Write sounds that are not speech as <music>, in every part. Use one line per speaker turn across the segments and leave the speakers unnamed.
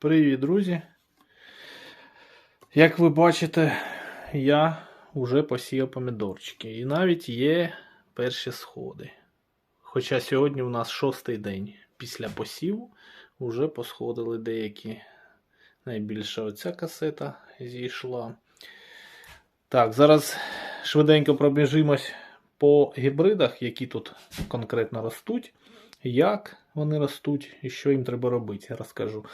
Привіт, друзі! Як ви бачите, я вже посіяв помідорчики. І навіть є перші сходи. Хоча сьогодні у нас шостий день після посіву вже посходили деякі. Найбільше оця касета зійшла. Так, зараз швиденько пробіжимось по гібридах, які тут конкретно ростуть, як вони ростуть і що їм треба робити, я розкажу.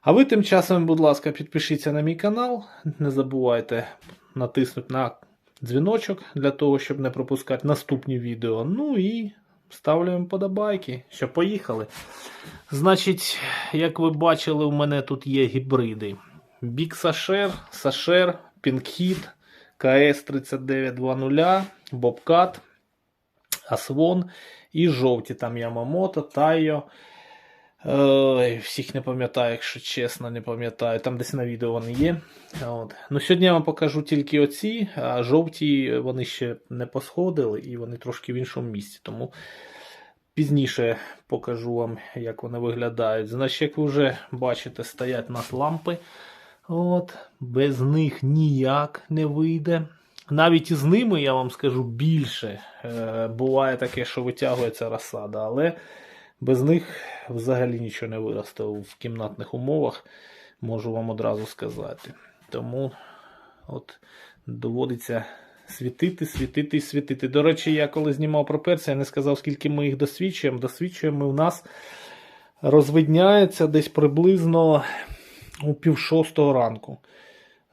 А ви тим часом, будь ласка, підпишіться на мій канал. Не забувайте натиснути на дзвіночок для того, щоб не пропускати наступні відео. Ну і ставляємо подобайки, що поїхали. Значить, як ви бачили, у мене тут є гібриди. Big Sasher, Sasher, Pinkhead, KS3920, Bobcat, Aswon і жовті там Yamamoto, Taiyo. Ой, всіх не пам'ятаю, якщо чесно, не пам'ятаю. Там десь на відео вони є. От. Ну, Сьогодні я вам покажу тільки оці, а жовті вони ще не посходили і вони трошки в іншому місці. Тому пізніше покажу вам, як вони виглядають. Значить, як ви вже бачите, стоять у нас лампи. От. Без них ніяк не вийде. Навіть із ними, я вам скажу, більше. Е, буває таке, що витягується розсада, але без них взагалі нічого не виросте в кімнатних умовах, можу вам одразу сказати. Тому от доводиться світити, світити і світити. До речі, я коли знімав про перці, я не сказав, скільки ми їх досвідчуємо. Досвідчуємо у нас розвидняється десь приблизно у пів шостого ранку.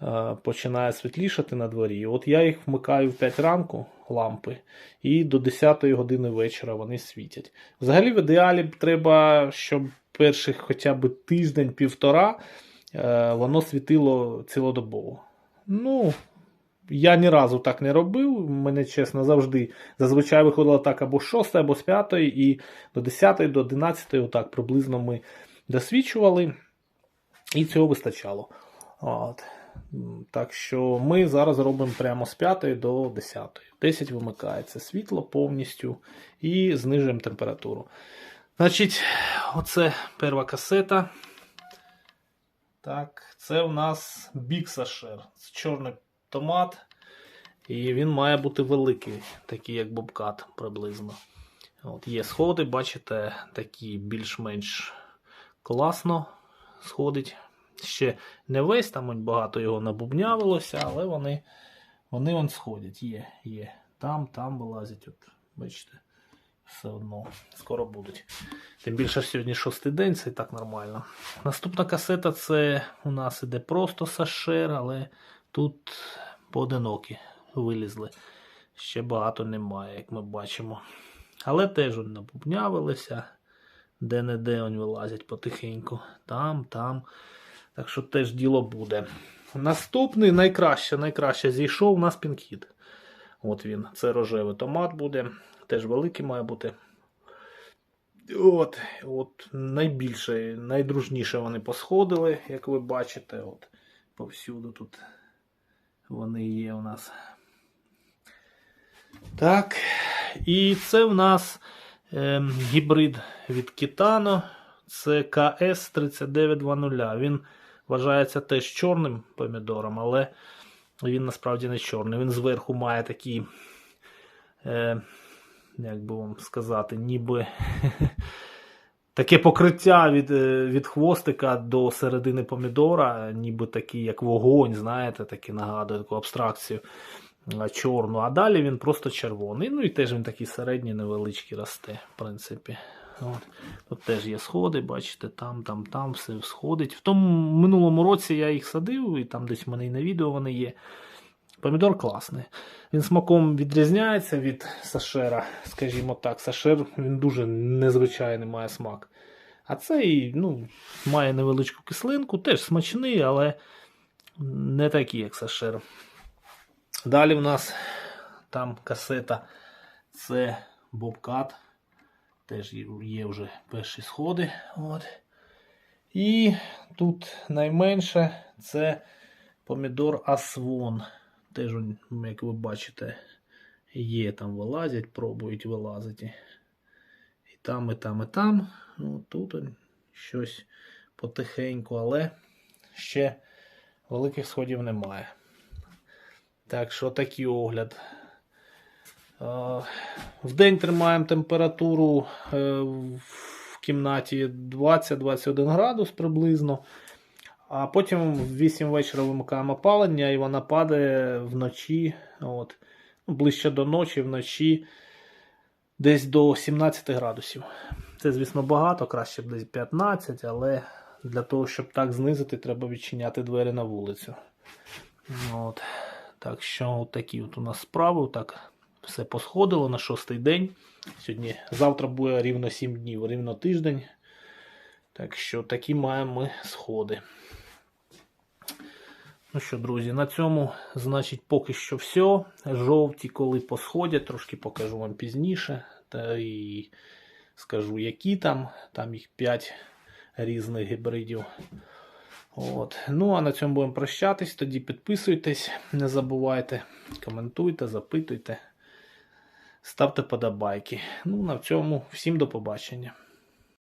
Е, Починає світлішати на дворі. От я їх вмикаю в 5 ранку лампи, і до 10 години вечора вони світять. Взагалі, в ідеалі треба, щоб перших хоча б тиждень-півтора е, воно світило цілодобово. Ну, я ні разу так не робив. Мене чесно завжди зазвичай виходило так або з 6, або з 5, і до 10, до 11, отак приблизно ми досвідчували, і цього вистачало. От. Так що ми зараз робимо прямо з 5 до 10. 10 вимикається світло повністю і знижуємо температуру. Значить, оце перша касета. Так, це у нас Sasher. Це чорний томат. І він має бути великий, такий як бобкат приблизно. От Є сходи, бачите, такі більш-менш класно сходить. Ще не весь, там багато його набубнявилося, але вони вони он сходять. Є, є. Там, там вилазять. От, Бачите, все одно скоро будуть. Тим більше сьогодні шостий день, це і так нормально. Наступна касета це у нас іде просто сашер, але тут поодинокі вилізли. Ще багато немає, як ми бачимо. Але теж вони набубнявилися. Де-не-де вилазять потихеньку. Там, там. Так що теж діло буде. Наступний найкраще, найкраще зійшов у нас пінкіт. От він. Це рожевий томат буде. Теж великий має бути. От, от Найбільше, найдружніше вони посходили, як ви бачите. От, Повсюду тут вони є у нас. Так. І це в нас е, гібрид від Кітано. Це КС3920. Він вважається теж чорним помідором, але він насправді не чорний. Він зверху має такі, е, як би вам сказати, ніби <laughs> таке покриття від від хвостика до середини помідора, ніби такий, як вогонь, знаєте, таке нагадує таку абстракцію чорну. А далі він просто червоний. Ну і теж він такий середній, невеличкий росте, в принципі. От. Тут теж є сходи, бачите, там, там, там все сходить. В тому минулому році я їх садив, і там десь в мене і на відео вони є. Помідор класний. Він смаком відрізняється від сашера, скажімо так. Сашер він дуже незвичайний має смак. А цей ну, має невеличку кислинку, теж смачний, але не такий, як сашер. Далі в нас там касета це Бобкат. Теж є вже перші сходи. От. І тут найменше це помідор Асвон. Теж, як ви бачите, є там вилазять, пробують вилазити. І там, і там, і там. Ну, Тут щось потихеньку, але ще великих сходів немає. Так що такий огляд. Е, В день тримаємо температуру е, в кімнаті 20-21 градус приблизно. А потім в 8 вечора вимикаємо опалення і вона падає вночі. От, ну, ближче до ночі, вночі десь до 17 градусів. Це, звісно, багато, краще б десь 15, але для того, щоб так знизити, треба відчиняти двері на вулицю. От. Так що такі от у нас справи. Так, все посходило на шостий день. Сьогодні, завтра буде рівно 7 днів, рівно тиждень. Так що такі маємо ми сходи. Ну що, друзі, на цьому, значить, поки що все. Жовті, коли посходять, трошки покажу вам пізніше. Та і скажу, які там. Там їх 5 різних гібридів. От. Ну, а на цьому будемо прощатись. Тоді підписуйтесь, не забувайте, коментуйте, запитуйте, ставте подобайки. Ну, на цьому всім до побачення.